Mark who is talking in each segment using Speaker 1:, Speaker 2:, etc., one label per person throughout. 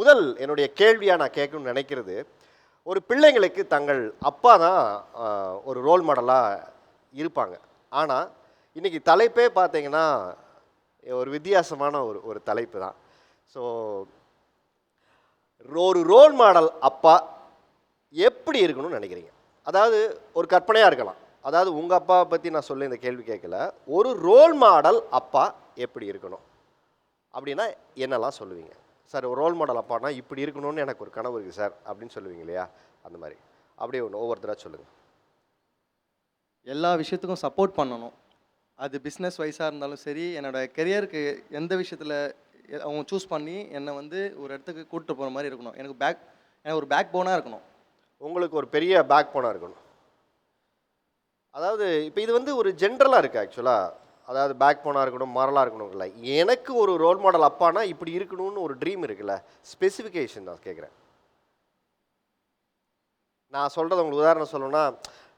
Speaker 1: முதல் என்னுடைய கேள்வியாக நான் கேட்கணும்னு நினைக்கிறது ஒரு பிள்ளைங்களுக்கு தங்கள் அப்பா தான் ஒரு ரோல் மாடலாக இருப்பாங்க. ஆனால் இன்னைக்கு தலைப்பே பார்த்தீங்கன்னா ஒரு வித்தியாசமான ஒரு ஒரு தலைப்பு தான். ஸோ ஒரு ரோல் மாடல் அப்பா எப்படி இருக்கணும்னு நினைக்கிறீங்க? அதாவது ஒரு கற்பனையாக இருக்கலாம். அதாவது உங்கள் அப்பாவை பற்றி நான் சொல்ல இந்த கேள்வி கேட்கல. ஒரு ரோல் மாடல் அப்பா எப்படி இருக்கணும்? அப்படின்னா என்னெல்லாம் சொல்லுவீங்க? சார் ஒரு ரோல் மாடல் அப்பானா இப்படி இருக்கணும்னு எனக்கு ஒரு கனவு இருக்குது சார் அப்படின்னு சொல்லுவீங்க இல்லையா? அந்த மாதிரி. அப்படியே ஒன்று ஒவ்வொருத்தராக சொல்லுங்கள்
Speaker 2: எல்லா விஷயத்துக்கும் சப்போர்ட் பண்ணணும். அது பிஸ்னஸ் வைஸாக இருந்தாலும் சரி என்னோட கெரியருக்கு எந்த விஷயத்தில் அவங்க சூஸ் பண்ணி என்னை வந்து ஒரு இடத்துக்கு கூப்பிட்டு போகிற மாதிரி இருக்கணும். எனக்கு பேக் எனக்கு ஒரு பேக் போனாக இருக்கணும்.
Speaker 1: உங்களுக்கு ஒரு பெரிய பேக் போனாக இருக்கணும். அதாவது இப்போ இது வந்து ஒரு ஜென்ரலாக இருக்குது ஆக்சுவலாக அதாவது பேக் போனாக இருக்கணும் மரலாக இருக்கணும்ல எனக்கு ஒரு ரோல் மாடல் அப்பானா இப்படி இருக்கணும்னு ஒரு ட்ரீம் இருக்குல்ல ஸ்பெசிஃபிகேஷன் நான் கேட்குறேன் நான் சொல்கிறத உங்களுக்கு உதாரணம் சொல்லணும்னா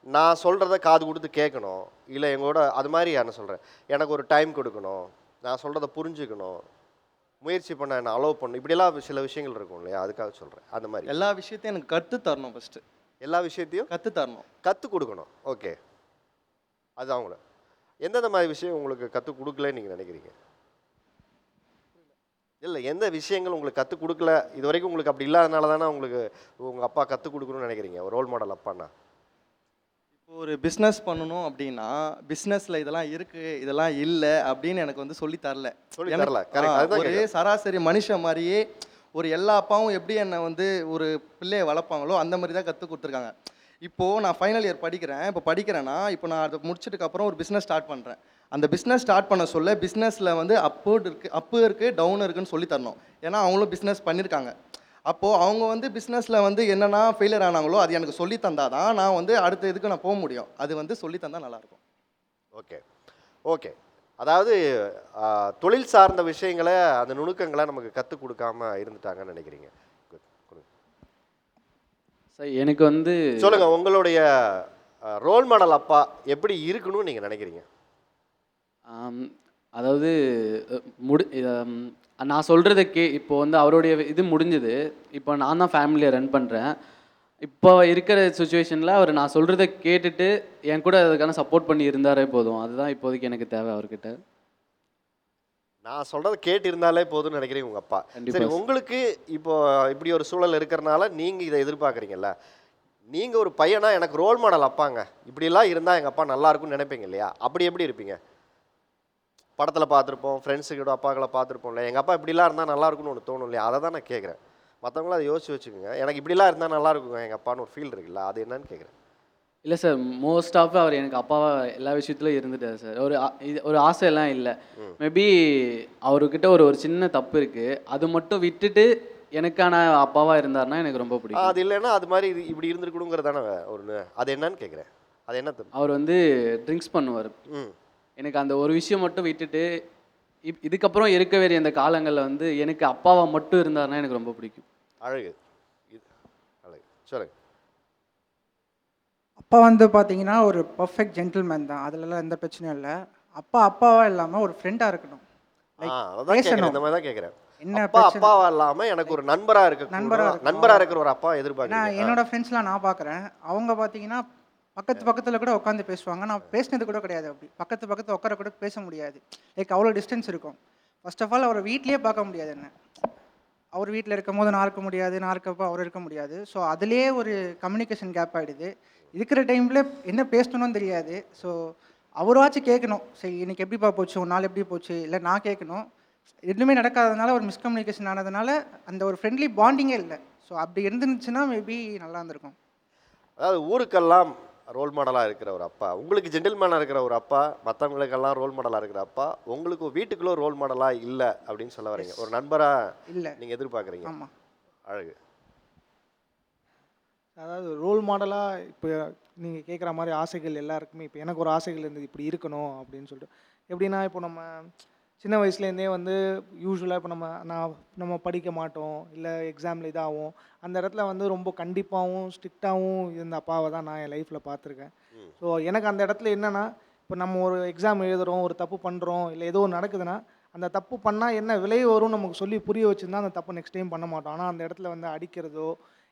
Speaker 1: நான் சொல்கிறத காது கொடுத்து கேட்கணும் இல்லை எங்களோட அது மாதிரி என்ன சொல்கிறேன் எனக்கு ஒரு டைம் கொடுக்கணும் நான் சொல்கிறத புரிஞ்சுக்கணும் முயற்சி பண்ண என்ன அலோவ் பண்ணணும் இப்படியெல்லாம் சில விஷயங்கள் இருக்கும் இல்லையா அதுக்காக சொல்கிறேன் அந்த மாதிரி.
Speaker 2: எல்லா விஷயத்தையும் எனக்கு கற்று தரணும் ஃபஸ்ட்டு
Speaker 1: எல்லா விஷயத்தையும்?
Speaker 2: கற்று தரணும்.
Speaker 1: கற்றுக் கொடுக்கணும் ஓகே அது அவங்கள. எந்தெந்த மாதிரி விஷயம் உங்களுக்கு கற்றுக் கொடுக்கலன்னு நீங்கள் நினைக்கிறீங்க? இல்லை எந்த விஷயங்கள் உங்களுக்கு கற்றுக் கொடுக்கல? இது வரைக்கும் உங்களுக்கு அப்படி இல்லாதனால தானே உங்களுக்கு உங்கள் அப்பா கற்றுக் கொடுக்கணும்னு நினைக்கிறீங்க ஒரு ரோல் மாடல் அப்பான்னா?
Speaker 2: இப்போ ஒரு பிஸ்னஸ் பண்ணணும் அப்படின்னா பிஸ்னஸில் இதெல்லாம் இருக்குது இதெல்லாம் இல்லை அப்படின்னு எனக்கு வந்து சொல்லி தரல.
Speaker 1: சொல்லி தரல.
Speaker 2: ஒரு. சராசரி மனுஷன் மாதிரியே ஒரு எல்லா அப்பாவும் எப்படி என்னை வந்து ஒரு பிள்ளையை வளர்ப்பாங்களோ அந்த மாதிரி தான் கற்றுக் கொடுத்துருக்காங்க. இப்போது நான் ஃபைனல் இயர் படிக்கிறேன். இப்போ படிக்கிறேன்னா இப்போ நான் அதை முடிச்சதுக்கு அப்புறம் ஒரு பிஸ்னஸ் ஸ்டார்ட் பண்ணுறேன் அந்த பிஸ்னஸ் ஸ்டார்ட் பண்ண சொல்ல பிஸ்னஸில் வந்து அப்போர்டு இருக்குது அப்பு இருக்குது டவுன் இருக்குன்னு சொல்லி தரணும். ஏன்னா அவங்களும் பிஸ்னஸ் பண்ணியிருக்காங்க அப்போது அவங்க வந்து பிஸ்னஸில் வந்து என்னென்னா ஃபெயிலியர் ஆனாங்களோ அது எனக்கு சொல்லி தந்தால் தான் நான் வந்து அடுத்த இதுக்கு நான் போக முடியும். அது வந்து சொல்லி தந்தால் நல்லாயிருக்கும்
Speaker 1: ஓகே. ஓகே. அதாவது தொழில் சார்ந்த விஷயங்களை அந்த நுணுக்கங்களை நமக்கு கற்றுக் கொடுக்காம இருந்துட்டாங்கன்னு நினைக்கிறீங்க.
Speaker 3: சார் எனக்கு வந்து
Speaker 1: சொல்லுங்க உங்களுடைய ரோல் மாடல் அப்பா எப்படி இருக்கணும்னு நீங்கள் நினைக்கிறீங்க?
Speaker 3: அதாவது முடி நான் சொல்கிறத கே இப்போ வந்து அவருடைய இது முடிஞ்சது. இப்போ நான் தான் ஃபேமிலியை ரன் பண்ணுறேன் இப்போ இருக்கிற சுச்சுவேஷனில் அவர் நான் சொல்கிறத கேட்டுட்டு என் கூட அதுக்கான சப்போர்ட் பண்ணி இருந்தாரே போதும். அதுதான் இப்போதைக்கு எனக்கு தேவை அவர்கிட்ட.
Speaker 1: நான் சொல்றத கேட்டு இருந்தாலே போதும்னு நினைக்கிறீங்க உங்க அப்பா. சரி. உங்களுக்கு இப்போ இப்படி ஒரு சூழல் இருக்கிறனால நீங்க இதை எதிர்பார்க்குறீங்கல்ல? நீங்க ஒரு பையனா எனக்கு ரோல் மாடல் அப்பாங்க. இப்படிலாம் இருந்தா எங்க அப்பா நல்லா இருக்கும்னு நினைப்பீங்க இல்லையா? அப்படி எப்படி இருப்பீங்க? படத்துல பார்த்துருப்போம் ஃப்ரெண்ட்ஸுக்கிட்ட அப்பாக்களை பார்த்துருப்போம்ல. எங்க அப்பா இப்படிலாம் இருந்தா நல்லா இருக்கும்னு ஒன்று தோணும் இல்லையா? அதை தான் நான் கேட்குறேன். மற்றவங்களும் அதை யோசிச்சு வச்சுக்கோங்க. எனக்கு இப்படிலாம் இருந்தா நல்லா இருக்குங்க எங்க அப்பான்னு ஒரு ஃபீல் இருக்குல்ல? அது என்னன்னு கேட்குறேன்.
Speaker 3: இல்லை சார் மோஸ்ட் ஆஃப் அவர் எனக்கு அப்பாவா எல்லா விஷயத்துலையும் இருந்துட்டார் சார் ஒரு ஆ- இது ஒரு ஆசையெல்லாம் இல்லை. மேபி அவர்கிட்ட ஒரு ஒரு சின்ன தப்பு இருக்குது அது மட்டும் விட்டுட்டு எனக்கான அப்பாவாக இருந்தாருன்னா எனக்கு ரொம்ப பிடிக்கும்.
Speaker 1: அது இல்லைன்னா அது மாதிரி இது இப்படி இருந்திருக்கணுங்கிறதானே ஒரு அது என்னன்னு கேட்குறேன் அது என்ன தப்பு?
Speaker 3: அவர் வந்து ட்ரிங்க்ஸ் பண்ணுவார்.
Speaker 1: ம்.
Speaker 3: எனக்கு அந்த ஒரு விஷயம் மட்டும் விட்டுட்டு இப் இதுக்கப்புறம் இருக்க வேண்டிய இந்த காலங்களில் வந்து எனக்கு அப்பாவா மட்டும் இருந்தாருன்னா எனக்கு ரொம்ப பிடிக்கும்.
Speaker 1: அழகு. இது அழகு. சொல்லுங்க.
Speaker 4: அப்பா வந்து பார்த்தீங்கன்னா ஒரு பர்ஃபெக்ட் ஜென்டில்மேன் தான். அதுலலாம் எந்த பிரச்சனையும் இல்லை. அப்பா அப்பாவா இல்லாமல் ஒரு ஃப்ரெண்டாக இருக்கணும். பேசணும்.
Speaker 1: இந்த மாதிரி தான் கேட்குறேன்
Speaker 4: என்ன
Speaker 1: அப்பா அப்பாவா இல்லாம எனக்கு ஒரு நண்பரா இருக்க
Speaker 4: நண்பரா.
Speaker 1: நண்பரா இருக்கிற ஒரு அப்பா
Speaker 4: ஏன்னா
Speaker 1: எதிர்பார்க்குறீங்க
Speaker 4: என்னோட ஃப்ரெண்ட்ஸ்லாம் நான் பார்க்குறேன் அவங்க பார்த்தீங்கன்னா பக்கத்து பக்கத்தில் கூட உட்காந்து பேசுவாங்க. நான் பேசினது கூட கிடையாது அப்படி. பக்கத்து பக்கத்து உட்கார கூட பேச முடியாது. லைக் அவ்வளோ டிஸ்டன்ஸ் இருக்கும். ஃபர்ஸ்ட் ஆஃப் ஆல் அவரை வீட்லேயே பார்க்க முடியாது என்ன. அவர் வீட்டில் இருக்கும் போது நான் இருக்க முடியாது நான் இருக்கப்போ அவர் இருக்க முடியாது. ஸோ அதுலேயே ஒரு கம்யூனிகேஷன் கேப் ஆகிடுது இருக்கிற டைமில் என்ன பேசணும்னு தெரியாது. ஸோ அவராச்சும் கேட்கணும் சரி இன்னைக்கு எப்படிப்பா போச்சு? ஒரு நாள் எப்படி போச்சு? இல்லை நான் கேட்கணும் எதுவுமே நடக்காததுனால ஒரு மிஸ்கம்யூனிகேஷன் ஆனதுனால அந்த ஒரு ஃப்ரெண்ட்லி பாண்டிங்கே இல்லை. ஸோ அப்படி இருந்துச்சுன்னா மேபி நல்லா இருந்திருக்கும்.
Speaker 1: அதாவது ஊருக்கெல்லாம் ரோல் மாடலாக இருக்கிற ஒரு அப்பா. உங்களுக்கு ஜென்டில்மேனாக இருக்கிற ஒரு அப்பா மற்றவங்களுக்கெல்லாம் ரோல் மாடலாக இருக்கிற அப்பா உங்களுக்கு வீட்டுக்குள்ள ரோல் மாடலாக இல்லை அப்படின்னு சொல்ல வரீங்க. ஒரு நண்பராக
Speaker 4: இல்லை.
Speaker 1: நீங்கள் எதிர்பார்க்குறீங்க?
Speaker 4: ஆமாம்
Speaker 1: அழகு.
Speaker 5: அதாவது ரோல் மாடலாக இப்போ நீங்கள் கேட்குற மாதிரி ஆசைகள் எல்லாருக்குமே இப்போ எனக்கு ஒரு ஆசைகள் இருந்தது இப்படி இருக்கணும் அப்படின்னு சொல்லிட்டு. எப்படின்னா இப்போ நம்ம சின்ன வயசுலேருந்தே வந்து யூஸ்வலாக இப்போ நம்ம நான் நம்ம படிக்க மாட்டோம் இல்லை எக்ஸாமில் இதாகும் அந்த இடத்துல வந்து ரொம்ப கண்டிப்பாகவும் ஸ்ட்ரிக்டாகவும் இருந்த அப்பாவை தான் நான் என் லைஃப்பில் பார்த்துருக்கேன். ஸோ எனக்கு அந்த இடத்துல என்னென்னா இப்போ நம்ம ஒரு எக்ஸாம் எழுதுகிறோம் ஒரு தப்பு பண்ணுறோம் இல்லை ஏதோ ஒன்று நடக்குதுன்னா அந்த தப்பு பண்ணால் என்ன விளைவு வரும்னு நமக்கு சொல்லி புரிய வச்சுருந்தா அந்த தப்பு நெக்ஸ்ட் டைம் பண்ண மாட்டோம். ஆனால் அந்த இடத்துல வந்து அடிக்கிறதோ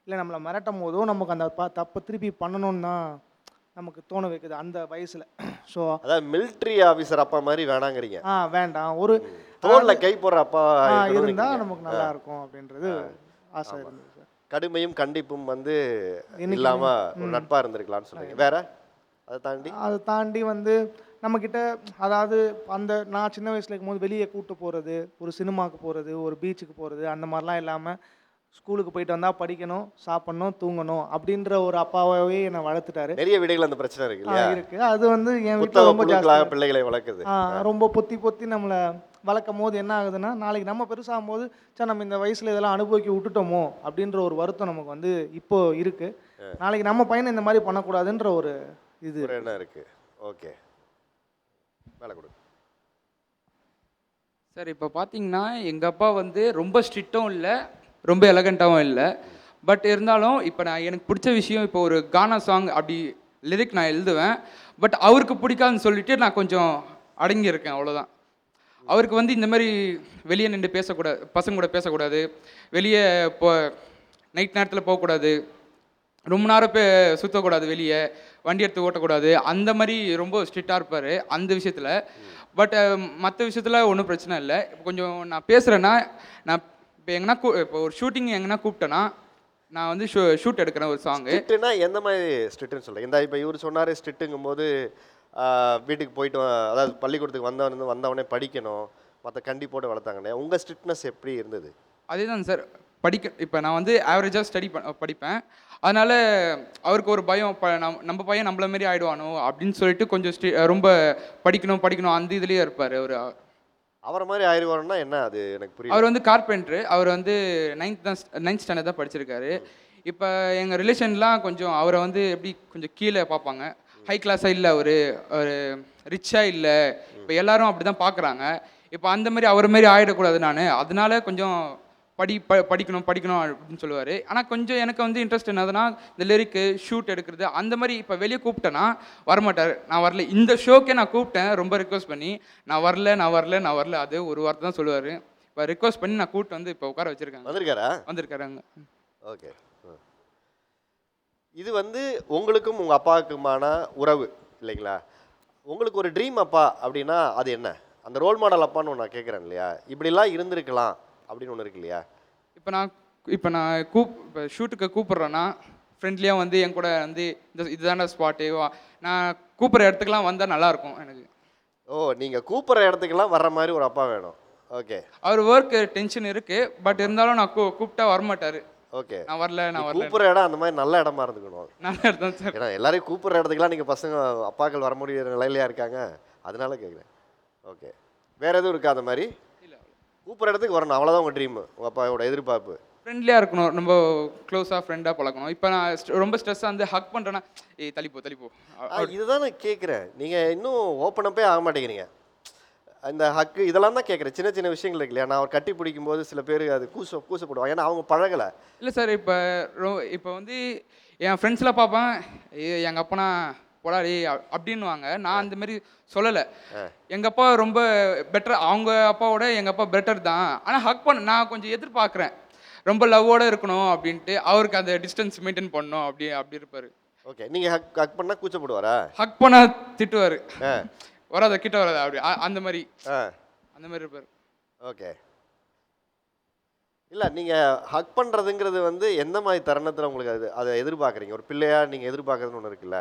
Speaker 5: இல்லை நம்மளை மிரட்டும் போதோ நமக்கு அந்த ப தப்பை திருப்பி பண்ணணும்னு தான் நமக்கு தோண வைக்குது அந்த வயசில். ஸோ
Speaker 1: அதாவது மிலிட்ரி ஆபீசர் அப்பா மாதிரி வேணாங்கிறீங்க.
Speaker 5: ஆ வேண்டாம். ஒரு
Speaker 1: தோல்ல கை போடுற அப்பா
Speaker 5: இருந்தால். நமக்கு நல்லா இருக்கும் அப்படின்றது ஆசை இருந்தது
Speaker 1: கடுமையும் கண்டிப்பும் வந்து
Speaker 5: என்னைக்குமே-
Speaker 1: இல்லாம ஒரு
Speaker 5: ம்.
Speaker 1: நட்பா இருந்திருக்கலாம்னு சொல்றீங்க. வேற? அதை தாண்டி?
Speaker 5: அதை தாண்டி வந்து நம்மக்கிட்ட அதாவது அந்த நான் சின்ன வயசில் இருக்கும்போது வெளியே கூட்டு போகிறது ஒரு சினிமாவுக்கு போகிறது ஒரு பீச்சுக்கு போகிறது அந்த மாதிரிலாம் இல்லாமல் ஸ்கூலுக்கு போயிட்டு வந்தால் படிக்கணும் சாப்பிடணும் தூங்கணும் அப்படின்ற ஒரு அப்பாவே என்னை வளர்த்துட்டாரு.
Speaker 1: நிறைய வீடுகள் அந்த பிரச்சனை இருக்கு இல்லையா?
Speaker 5: இருக்கு. அது வந்து என் வீட்டில் ரொம்ப
Speaker 1: புழுக்களாக
Speaker 5: ஜாஸ்தி.
Speaker 1: பிள்ளைகளை வளர்க்குது.
Speaker 5: ரொம்ப பொத்தி பொத்தி நம்மளை வளர்க்கும் போது என்ன ஆகுதுன்னா நாளைக்கு நம்ம பெருசாகும் போது சார் நம்ம இந்த வயசில் இதெல்லாம் அனுபவிக்க விட்டுட்டோமோ அப்படின்ற ஒரு வருத்தம் நமக்கு வந்து இப்போ இருக்கு. நாளைக்கு நம்ம பையனை இந்த மாதிரி பண்ணக்கூடாதுன்ற ஒரு இது
Speaker 1: ஒரு எண்ணம் இருக்கு. ஓகே. மேலே கொடு.
Speaker 6: சார் இப்போ பார்த்தீங்கன்னா எங்கள் அப்பா வந்து ரொம்ப ஸ்ட்ரிக்டும் இல்லை. ரொம்ப எலகண்ட்டாகவும் இல்லை. பட் இருந்தாலும் இப்போ நான் எனக்கு பிடிச்ச விஷயம் இப்போ ஒரு கானா சாங் அப்படி லிரிக் நான் எழுதுவேன். பட் அவருக்கு பிடிக்காதுன்னு சொல்லிட்டு நான் கொஞ்சம் அடங்கியிருக்கேன் அவ்வளோதான் அவருக்கு வந்து இந்த மாதிரி வெளியே நின்று பேசக்கூடாது பசங்க கூட பேசக்கூடாது வெளியே இப்போ நைட் நேரத்தில் போகக்கூடாது ரொம்ப நேரம் பே சுற்றக்கூடாது வெளியே வண்டி எடுத்து ஓட்டக்கூடாது அந்த மாதிரி ரொம்ப ஸ்ட்ரிக்டாக இருப்பார் அந்த விஷயத்தில். பட் மற்ற விஷயத்தில் ஒன்றும் பிரச்சனை இல்லை. இப்போ கொஞ்சம் நான் பேசுகிறேன்னா நான் இப்போ எங்கன்னா கூ இப்போ ஒரு ஷூட்டிங் எங்கன்னா கூப்பிட்டேன்னா நான் வந்து ஷூ ஷூட் எடுக்கிறேன் ஒரு சாங்கு
Speaker 1: ஸ்ட்ரிக்ட்னா எந்த மாதிரி ஸ்ட்ரிக்ட்னு சொல்றீங்க இந்த இப்போ இவர் சொன்னார் ஸ்ட்ரிக்ட்டுங்கும் போது வீட்டுக்கு போயிட்டு அதாவது பள்ளிக்கூடத்துக்கு வந்தவன் வந்தவனே படிக்கணும். மற்ற கண்டிப்போடு வளர்த்தாங்கண்ணே உங்க ஸ்ட்ரிக்ட்னஸ் எப்படி இருந்தது?
Speaker 6: அதே தான் சார். படிக்க இப்போ நான் வந்து ஆவரேஜாக ஸ்டடி படிப்பேன். அதனால் அவருக்கு ஒரு பயம் ப நம் நம்ம பையன் நம்மள மாரி ஆயிடுவானோ அப்படின்னு சொல்லிட்டு கொஞ்சம் ஸ்டி ரொம்ப படிக்கணும் படிக்கணும் அந்த இதுலேயே இருப்பார் அவர்.
Speaker 1: அவரை மாதிரி ஆயிடுவாருன்னா என்ன அது எனக்கு புரியல.
Speaker 6: அவர் வந்து கார்பெண்ட்ரு அவர் வந்து நைன்த் தான் நைன்த் ஸ்டாண்டர்ட் தான் படிச்சிருக்காரு. இப்போ எங்கள் ரிலேஷன்லாம் கொஞ்சம் அவரை வந்து எப்படி கொஞ்சம் கீழே பார்ப்பாங்க. ஹை கிளாஸாக இல்லை அவர் ஒரு ரிச்சாக இல்லை. இப்போ எல்லாரும் அப்படி தான் பார்க்குறாங்க. இப்போ அந்த மாதிரி அவர் மாதிரி ஆகிடக்கூடாது நான். அதனால கொஞ்சம் படி ப படிக்கணும் படிக்கணும் அப்படின்னு சொல்லுவார். ஆனால் கொஞ்சம் எனக்கு வந்து இன்ட்ரெஸ்ட் என்னதுன்னா இந்த லிரிக்கு ஷூட் எடுக்கிறது அந்த மாதிரி இப்போ வெளியே கூப்பிட்டேன்னா வரமாட்டார். நான் வரல. இந்த ஷோக்கே நான் கூப்பிட்டேன். ரொம்ப ரிக்வஸ்ட் பண்ணி நான் வரல நான் வரல நான் வரல அது ஒரு வார்த்தை தான் சொல்லுவார். இப்போ ரிக்வஸ்ட் பண்ணி நான் கூப்பிட்டு வந்து இப்போ உட்கார வச்சிருக்காங்க.
Speaker 1: வந்திருக்காரா?
Speaker 6: வந்திருக்காரு அங்க.
Speaker 1: ஓகே. இது வந்து உங்களுக்கும் உங்க அப்பாவுக்குமான உறவு இல்லைங்களா? உங்களுக்கு ஒரு ட்ரீம் அப்பா அப்படின்னா அது என்ன? அந்த ரோல் மாடல் அப்பான்னு ஒன்று நான் கேட்குறேன் இல்லையா? இப்படிலாம் இருந்திருக்கலாம். அப்படின்னு ஒன்று இருக்கு இல்லையா?
Speaker 6: இப்போ நான் இப்போ நான் கூப் இப்போ ஷூட்டுக்கு கூப்பிட்றேன்னா ஃப்ரெண்ட்லியாக வந்து என் கூட வந்து இந்த இதுதான ஸ்பாட்டு நான் கூப்பிட்ற இடத்துக்குலாம் வந்தால் நல்லாயிருக்கும் எனக்கு.
Speaker 1: ஓ நீங்கள் கூப்பிட்ற இடத்துக்கெல்லாம் வர்ற மாதிரி ஒரு அப்பா வேணும். ஓகே.
Speaker 6: அவர் ஒர்க் டென்ஷன் இருக்குது பட் இருந்தாலும் நான் கூ கூப்பிட்டா வரமாட்டார்.
Speaker 1: ஓகே.
Speaker 6: நான் வரல நான் வரல.
Speaker 1: கூப்பிட்ற இடம் அந்த மாதிரி நல்ல இடமா இருந்துக்கணும்.
Speaker 6: நல்லா இருந்தேன் சார்.
Speaker 1: ஏன்னா எல்லாரையும் கூப்பிட்ற இடத்துக்குலாம் நீங்கள் பசங்க அப்பாக்கள் வர முடியிற நிலையிலையா இருக்காங்க? அதனால கேட்குறேன் ஓகே. வேற எதுவும் இருக்கா அந்த மாதிரி? கூப்பிட்ற இடத்துக்கு வரணும். அவ்வளோதான் உங்கள் ட்ரீம் உங்கள் அப்பாவோட எதிர்பார்ப்பு.
Speaker 6: ஃப்ரெண்ட்லியாக இருக்கணும். ரொம்ப க்ளோஸாக ஃப்ரெண்டாக பழக்கணும் இப்போ நான் ரொம்ப ஸ்ட்ரெஸ்ஸாக வந்து ஹக் பண்ணுறேன்னா ஏய் தள்ளிப்போ தள்ளிப்போ
Speaker 1: இதுதான் நான் கேட்குறேன் நீங்கள் இன்னும் ஓப்பன் அப்பே ஆக மாட்டேங்கிறீங்க. இந்த ஹக்கு இதெல்லாம் தான் கேட்குறேன் சின்ன சின்ன விஷயங்கள் இருக்கு இல்லையா? நான் அவர் கட்டி பிடிக்கும் போது சில பேர் அது கூச கூசப்படுவாங்க ஏன்னா அவங்க பழகலை.
Speaker 6: இல்லை சார் இப்போ ரொ இப்போ வந்து என் ஃப்ரெண்ட்ஸ்லாம் பார்ப்பேன். எங்கள் அப்பனா போடாடி அப்படின்னுவாங்க. நான் அந்த மாதிரி சொல்லலை. எங்கள் அப்பா ரொம்ப பெட்டர் அவங்க அப்பாவோட எங்கள் அப்பா பெட்டர் தான். ஆனால் ஹக் பண்ண நான் கொஞ்சம் எதிர்பார்க்குறேன். ரொம்ப லவ்வோட இருக்கணும் அப்படின்ட்டு அவருக்கு அந்த டிஸ்டன்ஸ் மெயின்டைன் பண்ணணும் அப்படி அப்படி இருப்பார்.
Speaker 1: ஓகே நீங்கள் ஹக் ஹக் பண்ணால் கூச்சப்படுவாரா?
Speaker 6: ஹக் பண்ண திட்டுவார். வராத கிட்ட வராத அப்படி அந்த மாதிரி அந்த மாதிரி இருப்பார்.
Speaker 1: ஓகே. இல்லை நீங்கள் ஹக் பண்ணுறதுங்கிறது வந்து எந்த மாதிரி தருணத்தில் உங்களுக்கு அது அதை எதிர்பார்க்குறீங்க? ஒரு பிள்ளையா நீங்கள் எதிர்பார்க்குறதுன்னு ஒன்று இருக்குல்ல?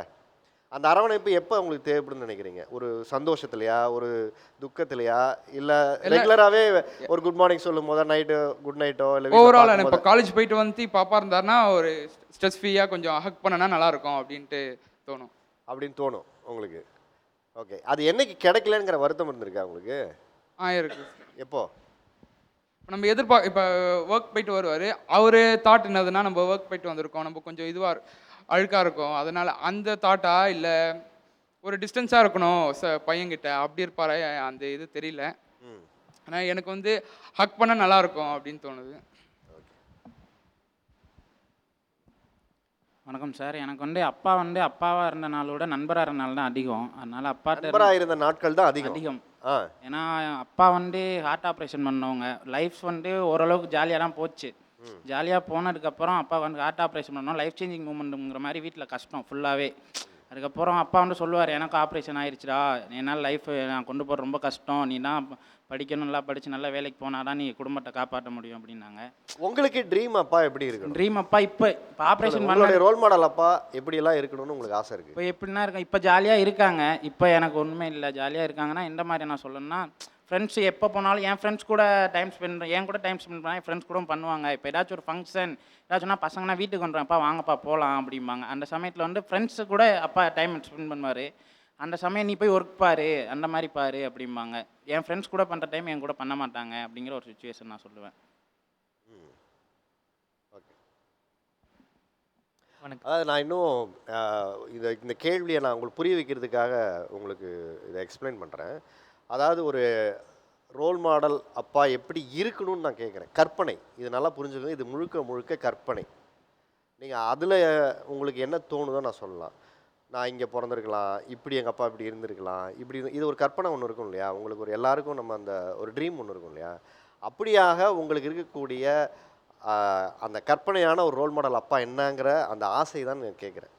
Speaker 1: அந்த அரவணைப்பு எப்போ உங்களுக்கு தேவைப்படுன்னு நினைக்கிறீங்க? ஒரு சந்தோஷத்துலையா? ஒரு துக்கத்துலையா? இல்லை ரெகுலராகவே ஒரு குட் மார்னிங் சொல்லும் போது நைட்டு குட் நைட்டோ இல்லை
Speaker 6: ஓவரால் இப்போ காலேஜ் போயிட்டு வந்து இப்போ அப்பா இருந்தாருன்னா ஒரு ஸ்ட்ரெஸ் ஃப்ரீயாக கொஞ்சம் ஹக் பண்ணனா நல்லா இருக்கும் அப்படின்ட்டு தோணும்.
Speaker 1: அப்படின்னு தோணும் உங்களுக்கு. ஓகே அது என்னைக்கு கிடைக்கலங்கிற வருத்தம் இருந்திருக்கா உங்களுக்கு?
Speaker 6: ஆ இருக்கு.
Speaker 1: எப்போ?
Speaker 6: நம்ம எதிர்பார்க்க இப்போ ஒர்க் போயிட்டு வருவார். அவர் தாட் என்னதுன்னா நம்ம ஒர்க் போயிட்டு வந்திருக்கோம். நம்ம கொஞ்சம் இதுவாக அழுக்காக இருக்கும். அதனால் அந்த தாட்டா இல்லை ஒரு டிஸ்டன்ஸாக இருக்கணும் ச பையன்கிட்ட. அப்படி இருப்பாரா அந்த இது தெரியல.
Speaker 1: ம்.
Speaker 6: ஆனால் எனக்கு வந்து ஹக் பண்ண நல்லா இருக்கும் அப்படின்னு தோணுது.
Speaker 7: வணக்கம் சார். எனக்கு வந்து அப்பா வந்து அப்பாவாக இருந்த நாளோட நண்பராக இருந்த நாள் தான் அதிகம். அதனால் அப்பாட்ட
Speaker 1: நண்பராக இருந்த நாட்கள் தான் அதிகம்.
Speaker 7: அதிகம். ஏன்னா அப்பா வந்து ஹார்ட் ஆப்ரேஷன் பண்ணவங்க. லைஃப் வந்து ஓரளவுக்கு ஜாலியாக தான் போச்சு. ஜாலியாக போனதுக்கப்புறம் அப்பா வந்து ஹார்ட் ஆப்ரேஷன் பண்ணோம். லைஃப் சேஞ்சிங் மூமெண்ட்டுங்கிற மாதிரி வீட்டில் கஷ்டம் ஃபுல்லாகவே அதுக்கப்புறம் அப்பா வந்து சொல்லுவார் எனக்கு ஆப்ரேஷன் ஆயிடுச்சுடா என்னால் லைஃப் நான் கொண்டு போகிற ரொம்ப கஷ்டம். நீ தான் படிக்கணும் நல்லா படித்து நல்லா வேலைக்கு போனால் தான் நீ குடும்பத்தை காப்பாற்ற முடியும் அப்படின்னாங்க.
Speaker 1: உங்களுக்கு ட்ரீம் அப்பா எப்படி இருக்கணும்?
Speaker 7: ட்ரீம் அப்பா இப்போ. இப்போ ஆப்ரேஷன் பண்ண
Speaker 1: ரோல் மாடல் அப்பா எப்படியெல்லாம் இருக்கணும்னு உங்களுக்கு ஆசை இருக்கு?
Speaker 7: இப்போ எப்படின்னா இருக்கேன் இப்போ ஜாலியாக இருக்காங்க. இப்போ எனக்கு ஒன்றுமே இல்லை. ஜாலியாக இருக்காங்கன்னா எந்த மாதிரி நான் சொல்லணும்னா ஃப்ரெண்ட்ஸ் எப்போ போனாலும் என் ஃப்ரெண்ட்ஸ் கூட டைம் ஸ்பெண்ட் என் கூட டைம் ஸ்பெண்ட் பண்ணால் என் ஃப்ரெண்ட்ஸ் கூட பண்ணுவாங்க. இப்போ ஏதாச்சும் ஒரு ஃபங்க்ஷன் ஏதாச்சும்னா பசங்கன்னா வீட்டுக்கு வந்துடுறப்பா வாங்கப்பா போகலாம் அப்படிம்பாங்க. அந்த சமயத்தில் வந்து ஃப்ரெண்ட்ஸு கூட அப்பா டைம் ஸ்பெண்ட் பண்ணுவார். அந்த சமயம் நீ போய் ஒர்க் பாரு அந்த மாதிரி பாரு அப்படிம்பாங்க. என் ஃப்ரெண்ட்ஸ் கூட பண்ணுற டைம் என் கூட பண்ண மாட்டாங்க அப்படிங்கிற ஒரு சுச்சுவேஷன் நான் சொல்லுவேன்.
Speaker 1: அதாவது நான் இன்னும் இதை இந்த கேள்வியை நான் உங்களுக்கு புரிய வைக்கிறதுக்காக உங்களுக்கு இதை எக்ஸ்பிளைன் பண்ணுறேன் அதாவது ஒரு ரோல் மாடல் அப்பா எப்படி இருக்கணும்னு நான் கேட்குறேன். கற்பனை. இது நல்லா புரிஞ்சுக்கணும் இது முழுக்க முழுக்க கற்பனை. நீங்கள் அதில் உங்களுக்கு என்ன தோணுதோ நான் சொல்லலாம். நான் இங்கே பிறந்திருக்கலாம். இப்படி எங்கள் அப்பா இப்படி இருந்திருக்கலாம். இப்படி இருந்து- இது ஒரு கற்பனை ஒன்று இருக்கும் இல்லையா? உங்களுக்கு ஒரு எல்லாருக்கும் நம்ம அந்த ஒரு ட்ரீம் ஒன்று இருக்கும் இல்லையா? அப்படியாக உங்களுக்கு இருக்கக்கூடிய அந்த கற்பனையான ஒரு ரோல் மாடல் அப்பா என்னங்கிற அந்த ஆசை தான் நான் கேட்குறேன்.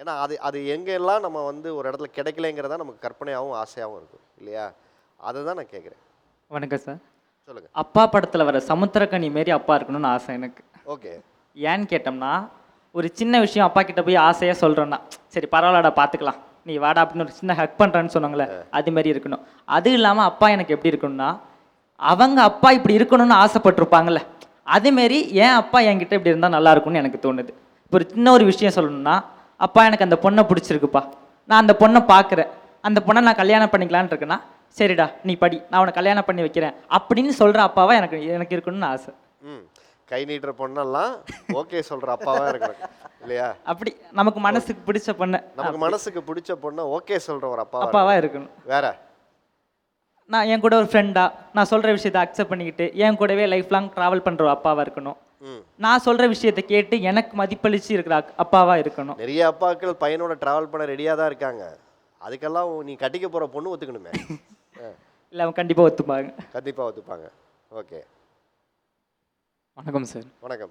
Speaker 1: ஏன்னா அது அது எங்கெல்லாம் நம்ம வந்து ஒரு இடத்துல கிடைக்கலங்கிறதா நமக்கு கற்பனையாகவும் ஆசையாகவும் இருக்கும். இல்லையா? அதை தான் நான் கேட்குறேன்.
Speaker 8: வணக்கம் சார்.
Speaker 1: சொல்லுங்கள்
Speaker 8: அப்பா படத்தில் வர சமுத்திரக்கனி மாரி அப்பா இருக்கணும்னு ஆசை எனக்கு.
Speaker 1: ஓகே.
Speaker 8: ஏன்னு கேட்டோம்னா ஒரு சின்ன விஷயம் அப்பா கிட்ட போய் ஆசையாக சொல்கிறோன்னா சரி பரவாயில்லடா பார்த்துக்கலாம் நீ வாடா அப்படின்னு ஒரு சின்ன ஹக் பண்ணுறேன்னு சொன்னாங்களே அது மாதிரி இருக்கணும். அது இல்லாமல் அப்பா எனக்கு எப்படி இருக்கணும்னா அவங்க அப்பா இப்படி இருக்கணும்னு ஆசைப்பட்டிருப்பாங்கல்ல அதேமாரி என் அப்பா என்கிட்ட இப்படி இருந்தால் நல்லா இருக்கும்னு எனக்கு தோணுது. இப்போ ஒரு சின்ன ஒரு விஷயம் சொல்லணும்னா அப்பா எனக்கு அந்த பொண்ணை பிடிச்சிருக்குப்பா. நான் அந்த பொண்ணை பார்க்குறேன் அந்த பொண்ணை நான் கல்யாணம் பண்ணிக்கலான்னு இருக்கேன்னா சரிடா நீ படி நான் உன்னை கல்யாணம் பண்ணி வைக்கிறேன். அப்படின்னு சொல்கிற அப்பாவா எனக்கு எனக்கு இருக்கணும்னு ஆசை.
Speaker 1: ம். கை நீட்டுற பொண்ணெல்லாம் ஓகே சொல்கிற அப்பாவாக இருக்கணும். இல்லையா?
Speaker 8: அப்படி நமக்கு மனசுக்கு பிடிச்ச பொண்ணு.
Speaker 1: நமக்கு மனசுக்கு பிடிச்ச பொண்ணை ஓகே சொல்கிற ஒரு அப்பாவா
Speaker 8: அப்பாவா
Speaker 1: இருக்கணும். வேற?
Speaker 8: நான் என் கூட ஒரு ஃப்ரெண்டா நான் சொல்ற விஷயத்தை அக்செப்ட் பண்ணிக்கிட்டு என் கூடவே லைஃப் லாங் ட்ராவல் பண்ற ஒரு அப்பாவா இருக்கணும். நான் சொல்ற விஷயத்தை கேட்டு எனக்கு மதிப்பளிச்சு இருக்கிற அக்- அப்பாவா இருக்கணும்.
Speaker 1: நிறைய அப்பாக்கள் பையனோட ட்ராவல் பண்ண ரெடியாக தான் இருக்காங்க. அதுக்கெல்லாம் நீ கட்டிக்க போகிற பொண்ணு ஒத்துக்கணுமே.
Speaker 8: இல்லை அவன் கண்டிப்பா ஒத்துப்பாங்க.
Speaker 1: கண்டிப்பாக ஒத்துப்பாங்க. ஓகே
Speaker 3: வணக்கம் சார்
Speaker 1: வணக்கம்.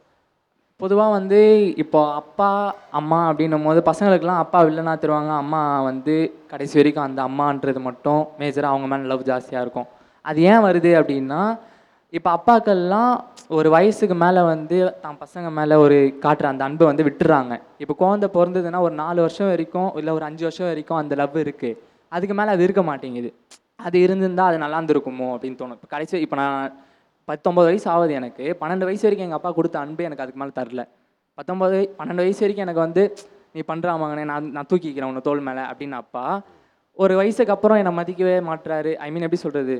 Speaker 3: பொதுவாக வந்து இப்போ அப்பா அம்மா அப்படின்னும் போது பசங்களுக்கெல்லாம் அப்பா வில்லனா தருவாங்க. அம்மா வந்து கடைசி வரைக்கும் அந்த அம்மான்றது மட்டும் மேஜராக அவங்க மேலே லவ் ஜாஸ்தியாக இருக்கும். அது ஏன் வருது அப்படின்னா இப்போ அப்பாக்கள்லாம் ஒரு வயசுக்கு மேலே வந்து தான் பசங்க மேலே ஒரு காட்டுற அந்த அன்பை வந்து விட்டுறாங்க. இப்போ குழந்தை பிறந்ததுன்னா ஒரு நாலு வருஷம் வரைக்கும் இல்லை ஒரு அஞ்சு வருஷம் வரைக்கும் அந்த லவ் இருக்குது அதுக்கு மேலே அது இருக்க மாட்டேங்குது. அது இருந்திருந்தால் அது நல்லா இருந்திருக்குமோ அப்படின்னு தோணும். இப்போ கடைசி இப்போ நான் பத்தொம்பது வயசு ஆகுது எனக்கு. பன்னெண்டு வயசு வரைக்கும் எங்கள் அப்பா கொடுத்த அன்பு எனக்கு அதுக்கு மேலே தரல. பத்தொம்பது பன்னெண்டு வயசு வரைக்கும் எனக்கு வந்து நீ பண்ணுறா மகனே நான் நான் தூக்கிக்கிறேன் உன்னை தோள் மேலே அப்படின்னு அப்பா ஒரு வயசுக்கு அப்புறம் என்னை மதிக்கவே மாட்டுறாரு ஐ மீன் எப்படி சொல்கிறது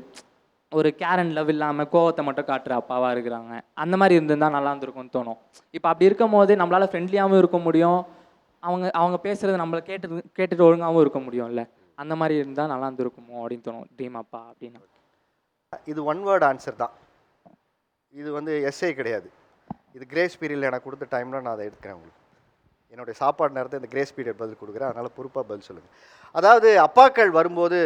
Speaker 3: ஒரு கேர் அண்ட் லவ் இல்லாமல் கோவத்தை மட்டும் காட்டுற அப்பாவாக இருக்கிறாங்க. அந்த மாதிரி இருந்திருந்தால் நல்லா இருந்திருக்கும்னு தோணும். இப்போ அப்படி இருக்கும் போது நம்மளால் ஃப்ரெண்ட்லியாகவும் இருக்க முடியும். அவங்க அவங்க பேசுகிறது நம்மளை கேட்டு கேட்டுட்டு ஒழுங்காகவும் இருக்க முடியும்ல. அந்த மாதிரி இருந்தால் நல்லா இருந்திருக்குமோ அப்படின்னு தோணும். ட்ரீம் அப்பா அப்படின்னு.
Speaker 1: இது ஒன் வேர்ட் ஆன்சர் தான். இது வந்து எஸ்ஏ கிடையாது. இது கிரேஸ் பீரியடில் எனக்கு கொடுத்த டைமில் நான் அதை எடுக்கிறேன் உங்களுக்கு. என்னுடைய சாப்பாடு நேரத்தை இந்த கிரேஸ் பீரியட் பதில் கொடுக்குறேன். அதனால் பொறுப்பாக பதில் சொல்லுங்கள் அதாவது அப்பாக்கள் வரும்போது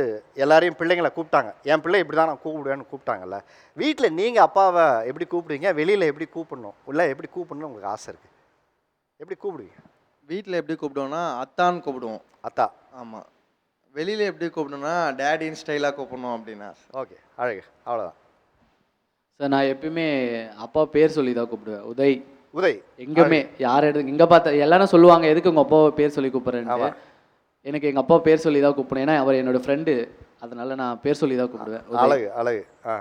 Speaker 1: எல்லாரையும் பிள்ளைங்களை கூப்பிட்டாங்க. என் பிள்ளை இப்படி தான் நான் கூப்பிடுவேன்னு கூப்பிட்டாங்கல்ல. வீட்டில் நீங்கள் அப்பாவை எப்படி கூப்பிடுவீங்க வெளியில் எப்படி கூப்பிடணும்? உள்ள எப்படி கூப்பிடணும்னு உங்களுக்கு ஆசை இருக்குது எப்படி கூப்பிடுவீங்க?
Speaker 2: வீட்டில் எப்படி கூப்பிடுவோம்னா அத்தான்னு கூப்பிடுவோம்.
Speaker 1: அத்தா.
Speaker 2: ஆமாம் வெளியில் எப்படி கூப்பிடணும்னா டேடின்னு ஸ்டைலாக கூப்பிடணும் அப்படின்னா
Speaker 1: ஓகே அழகு. அவ்வளோதான்
Speaker 3: சார் நான் எப்பயுமே அப்பா பேர் சொல்லி தான் கூப்பிடுவேன். உதய்.
Speaker 1: உதய்
Speaker 3: எங்கேயுமே யார் எடுத்து இங்கே பார்த்தா எல்லாரும் சொல்லுவாங்க எதுக்கு உங்கள் அப்பாவை பேர் சொல்லி கூப்பிட்றேன்னு. எனக்கு எங்கள் அப்பா பேர் சொல்லி தான் கூப்பிடுவேன் ஏன்னா அவர் என்னோட ஃப்ரெண்டு அதனால நான் பேர் சொல்லி தான் கூப்பிடுவேன்.
Speaker 1: அழகு அழகு. ஆ.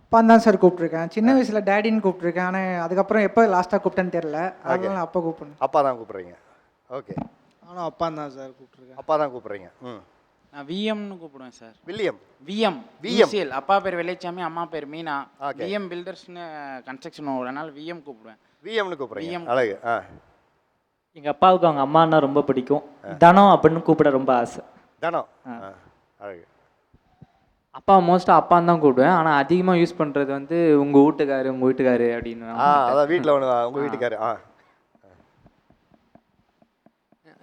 Speaker 4: அப்பான்னு தான் சார் கூப்பிட்ருக்கேன் சின்ன வயசில் டேடின்னு கூப்பிட்ருக்கேன் ஆனால் அதுக்கப்புறம் எப்போ லாஸ்ட்டாக கூப்பிட்டேன்னு தெரில அதனால அப்பா கூப்பிடணும்.
Speaker 1: அப்பா தான் கூப்பிட்றீங்க. ஓகே
Speaker 5: நானும் அப்பா தான் சார் கூப்பிட்ருக்கேன்
Speaker 1: அப்பா தான் கூப்பிட்றீங்க. ம்.
Speaker 7: நான் விஎம்னு கூப்பிடுவேன் sir
Speaker 1: William
Speaker 7: VM
Speaker 1: VM.
Speaker 7: VM அப்பா பேர் வெள்ளைச்சாமி அம்மா பேர் மீனா.
Speaker 1: Okay.
Speaker 7: விஎம் பில்டர்ஸ்னு கன்ஸ்ட்ரக்ஷன் அதனால விஎம் கூப்பிடுவேன்.
Speaker 1: விஎம்னு கூப்பிட்றீங்க.
Speaker 7: VM.
Speaker 1: அழகு. ஆ.
Speaker 8: எங்க அப்பாவுக்கு அவங்க அம்மான்னா ரொம்ப பிடிக்கும். தனம் அப்படின்னு கூப்பிட ரொம்ப ஆசை.
Speaker 1: தனம். ஆ. அழகு.
Speaker 3: அப்பா மோஸ்ட்டாக அப்பான்னு தான் கூப்பிடுவேன். ஆனால் அதிகமாக யூஸ் பண்ணுறது வந்து உங்கள் வீட்டுக்காரு உங்கள் வீட்டுக்காரு அப்படின்னு
Speaker 1: ஆ அதான் வீட்டில் ஒன்று உங்கள் வீட்டுக்காரு. ஆ.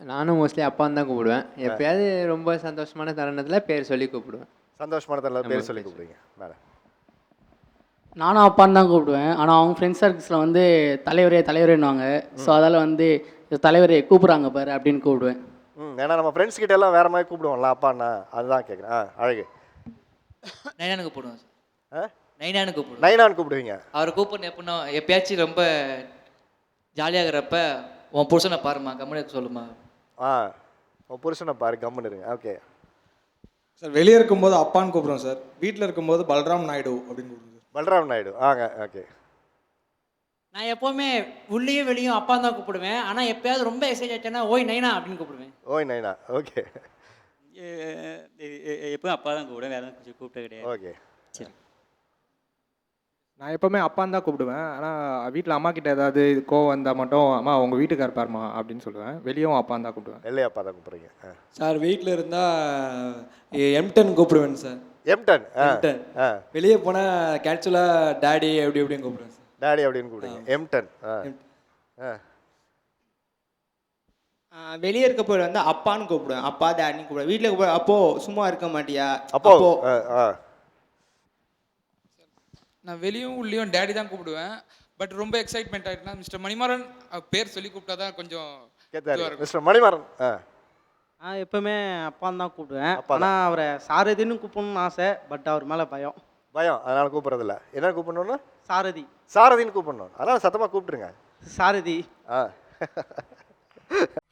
Speaker 9: நானும் மோஸ்ட்லி அப்பான்னு தான் கூப்பிடுவேன். எப்பயாவது ரொம்ப சந்தோஷமான தருணத்தில் பேர் சொல்லி கூப்பிடுவேன்.
Speaker 1: சந்தோஷமான
Speaker 9: ஆமா,
Speaker 1: பேர் சொல்லி
Speaker 9: பேர்
Speaker 1: கூப்பிடுங்க மேடம்
Speaker 10: நானும் அப்பான்னு தான் கூப்பிடுவேன். ஆனால் அவங்க ஃப்ரெண்ட்ஸ் சர்க்கிள்ஸில் வந்து தலைவரே தலைவரேன்னுவாங்க. ஸோ அதால் வந்து "இது தலைவரே கூப்பிட்றாங்க பாரு அப்படின்னு கூப்பிடுவேன்.
Speaker 1: ம். ஏன்னா நம்ம ஃப்ரெண்ட்ஸ் கிட்ட எல்லாம் வேற மாதிரி கூப்பிடுவோம்ல அப்பாண்ணா அதுதான் கேட்குறேன் ஆ அழகு.
Speaker 11: நைனானு கூப்பிடுவேன்
Speaker 1: ஆ?
Speaker 11: சார் நைனானு கூப்பிடுவேன்
Speaker 1: நைனான்னு கூப்பிடுவீங்க?
Speaker 11: அவரை கூப்பிடணும் எப்படின்னா எப்பயாச்சும் ரொம்ப ஜாலியாகிறப்ப உன் புருஷனை பாருமா கம்முனுக்கு சொல்லுமா
Speaker 1: ஆ உன் புருஷனை பாரு கம்முன்னு இருங்க. ஓகே
Speaker 12: சார் வெளியே இருக்கும்போது அப்பான்னு கூப்பிடுவோம் சார். வீட்டில் இருக்கும்போது பல்ராம் நாயுடு அப்படின்னு கூப்பிடுவோம் சார்.
Speaker 1: பல்ராம் நாயுடு. ஆங்க ஓகே
Speaker 13: நான் எப்போவுமே உள்ளேயும் வெளியும் அப்பா தான் கூப்பிடுவேன். ஆனால் எப்பயாவது ரொம்ப எக்ஸைட் ஆயிட்டேன்னா ஓய் நைனா அப்படின்னு கூப்பிடுவேன்.
Speaker 1: ஓய் நைனா. ஓகே
Speaker 14: எப்பவும் அப்பா தான் கூப்பிடுவேன். வேற கூப்பிட்டு கிடையாது.
Speaker 1: ஓகே
Speaker 14: சரி.
Speaker 5: நான் எப்போவுமே அப்பான்னு தான் கூப்பிடுவேன். ஆனால் வீட்டில் அம்மா கிட்ட ஏதாவது கோவம் வந்தால் மட்டும் அம்மா உங்கள் வீட்டுக்கார் பாருமா அப்படின்னு சொல்லுவேன். வெளியும் அப்பான்னு தான் கூப்பிடுவேன்.
Speaker 1: வெள்ளை அப்பா தான் கூப்பிடுறீங்க.
Speaker 12: சார் வீட்டில் இருந்தால் எம்டன் கூப்பிடுவேன் சார்.
Speaker 1: எம்டன்
Speaker 12: எம்டன்
Speaker 1: ஆ.
Speaker 12: வெளியே போனால் கேட்சுவலாக டேடி எப்படி எப்படின்னு கூப்பிடுவேன் சார்.
Speaker 1: டாடி அப்படின்னு கூப்பிடுங்க எம்டன் ஆ. ஆ.
Speaker 15: வெளியே இருக்க போய் வந்து அப்பான்னு கூப்பிடுவேன். அப்பா டேடின்னு கூப்பிடுவேன். வீட்டில் கூப்பிடுவேன். அப்போ சும்மா இருக்க மாட்டியா?
Speaker 1: அப்போ. ஆ ஆ.
Speaker 6: நான் வெளியும் உள்ளேயும் டேடி தான் கூப்பிடுவேன். பட் ரொம்ப எக்ஸைட்மெண்ட் ஆயிட்டுனா மிஸ்டர் மணிமாறன் பேர் சொல்லி கூப்பிட்டா தான் கொஞ்சம்.
Speaker 1: மிஸ்டர் மணிமாறன் ஆ.
Speaker 10: நான் எப்போவுமே அப்பான்னு தான் கூப்பிடுவேன். ஆனால் அவரை சாரதின்னு கூப்பிடணும்னு ஆசை பட் அவர் மேலே பயம்.
Speaker 1: பயம். அதனால கூப்பிட்றதில்ல. என்ன கூப்பிடணும்னா?
Speaker 10: சாரதி.
Speaker 1: சாரதின்னு கூப்பிடணும். அதனால சத்தமாக கூப்பிட்டுருங்க.
Speaker 10: சாரதி.
Speaker 1: ஆ.